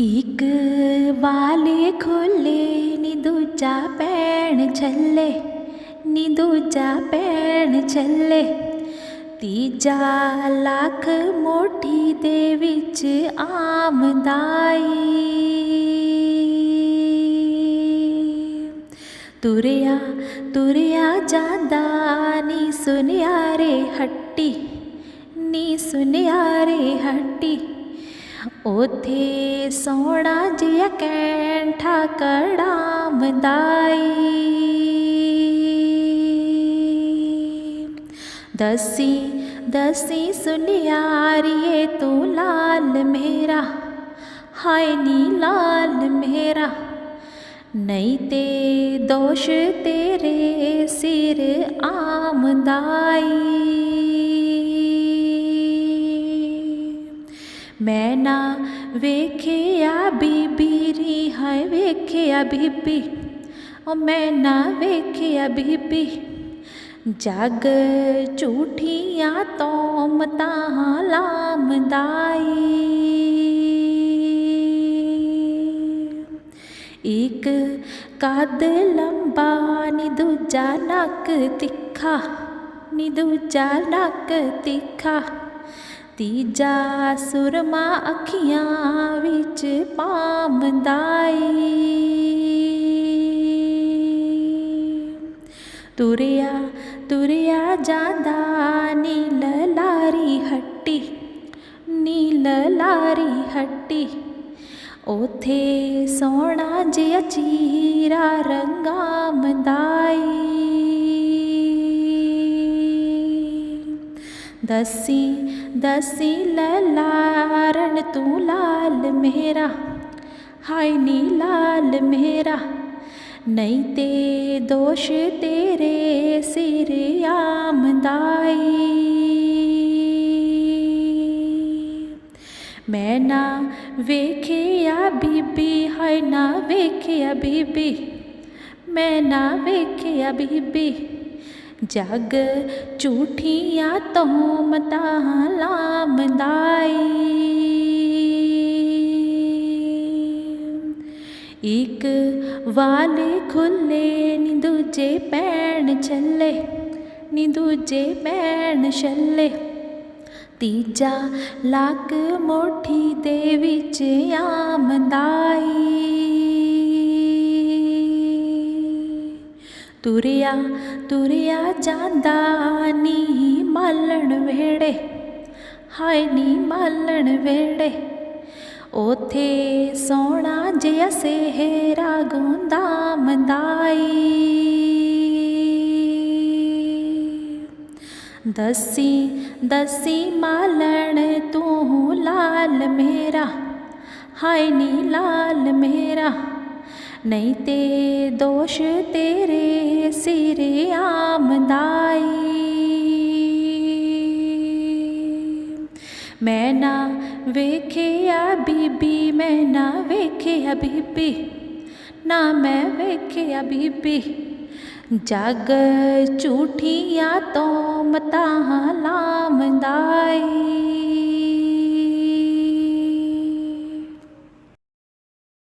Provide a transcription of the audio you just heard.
ਇੱਕ ਵਾਲੇ ਖੋਲੇ, ਨੀ ਦੂਜਾ ਪੈਣ ਛੱਲੇ, ਨੀ ਦੂਜਾ ਪੈਣ ਛੱਲੇ। ਤੀਜਾ ਲੱਖ ਮੋਠੀ ਦੇ ਵਿੱਚ ਆਮਦਾਈ। ਤੁਰਿਆ ਤੁਰਿਆ ਜਾਂਦਾ, ਨੀ ਸੁਨਿਆਰੇ ਹੱਟੀ, ਨੀ ਸੁਨਿਆਰੇ ਹੱਟੀ। ਉਥੇ ਸੋਹਣਾ ਜਿਹਾ ਕੈਂਠਾ ਕੜਾਮਦਾਈ। ਦਸੀ ਦਸੀ ਸੁਨਿਆਰੀਏ ਤੂੰ ਲਾਲ ਮੇਰਾ, ਹਾਏ ਨੀ ਲਾਲ ਮੇਰਾ। ਨਹੀਂ ਤੇ ਦੋਸ਼ ਤੇਰੇ ਸਿਰ ਆਮਦਾਈ। ਮੈਂ ਨਾ ਵੇਖਿਆ ਬੀਬੀ ਰੀ, ਹਾਏ ਵੇਖਿਆ ਬੀਬੀ। ਓ ਮੈਂ ਨਾ ਵੇਖਿਆ ਬੀਬੀ। ਜਗ ਝੂਠੀਆਂ ਤੋਮਤਾਂ ਲਾਮਦਾਈ। ਇੱਕ ਕੱਦ ਲੰਬਾ, ਨੀ ਦੂਜਾ ਨੱਕ ਤਿੱਖਾ। ਨੀ ਦੂਜਾ ਨੱਕ ਤਿੱਖਾ। ਤੀਜਾ ਸੁਰਮਾ ਅੱਖੀਆਂ ਵਿੱਚ ਪਾਮਦਾਈ ਤੁਰਿਆ ਤੁਰਿਆ ਜਾਂਦਾ ਨੀਲ ਲਾਰੀ ਹੱਟੀ, ਨੀਲ ਲਾਰੀ ਹੱਟੀ। ਉਥੇ ਸੋਹਣਾ ਜਿਹਾ ਚੀਰਾ ਰੰਗਾਮਦਾਈ ਦਸੀ ਦਸੀ ਲਾਰਨ ਤੂੰ ਲਾਲ ਮੇਰਾ। ਹਾਏ ਨੀ ਲਾਲ ਮੇਰਾ, ਨਹੀਂ ਤੇ ਦੋਸ਼ ਤੇਰੇ ਸਿਰ ਆਮਦਾਈ। ਮੈਂ ਨਾ ਵੇਖਿਆ ਬੀਬੀ, ਹਾਏ ਨਾ ਵੇਖਿਆ ਬੀਬੀ। ਮੈਂ ਨਾ ਵੇਖਿਆ ਬੀਬੀ। ਜਗ ਝੂਠੀਆਂ ਤੋਮਤਾਂ ਲਾਮਦਾਈ। ਇੱਕ ਵਾਲੇ ਖੁੱਲੇ, ਨੀ ਦੂਜੇ ਪੈਣ ਚੱਲੇ ਨੀ ਦੂਜੇ ਪੈਣ ਛੱਲੇ। ਤੀਜਾ ਲੱਕ ਮੋਠੀ ਦੇ ਵਿੱਚ ਆਮਦਾਈ। ਤੁਰਿਆ ਤੁਰਿਆ ਜਾਂਦਾ ਨੀ ਮਾਲਣ ਵੇੜੇ ਹਾਏ ਨੀ ਮਾਲਣ ਵੇੜੇ ਉਥੇ ਸੋਹਣਾ ਜਿਹਾ ਸਿਹਰਾ ਗੁੰਦਾ ਮੰਦਾਈ। ਦਸੀ ਦਸੀ ਮਾਲਣ ਤੂੰ ਲਾਲ ਮੇਰਾ, ਹਾਏ ਨੀ ਲਾਲ ਮੇਰਾ। ਨਹੀਂ ਤੇ ਦੋਸ਼ ਤੇਰੇ ਸਿਰ ਆਮਦਾਈ। ਮੈਂ ਨਾ ਵੇਖਿਆ ਬੀਬੀ, ਮੈਂ ਨਾ ਵੇਖਿਆ ਬੀਬੀ, ਨਾ ਮੈਂ ਵੇਖਿਆ ਬੀਬੀ। ਜਗ ਝੂਠੀਆਂ ਤੋਂ ਤੋਮਤਾਂ ਲਾਮਦਾਈ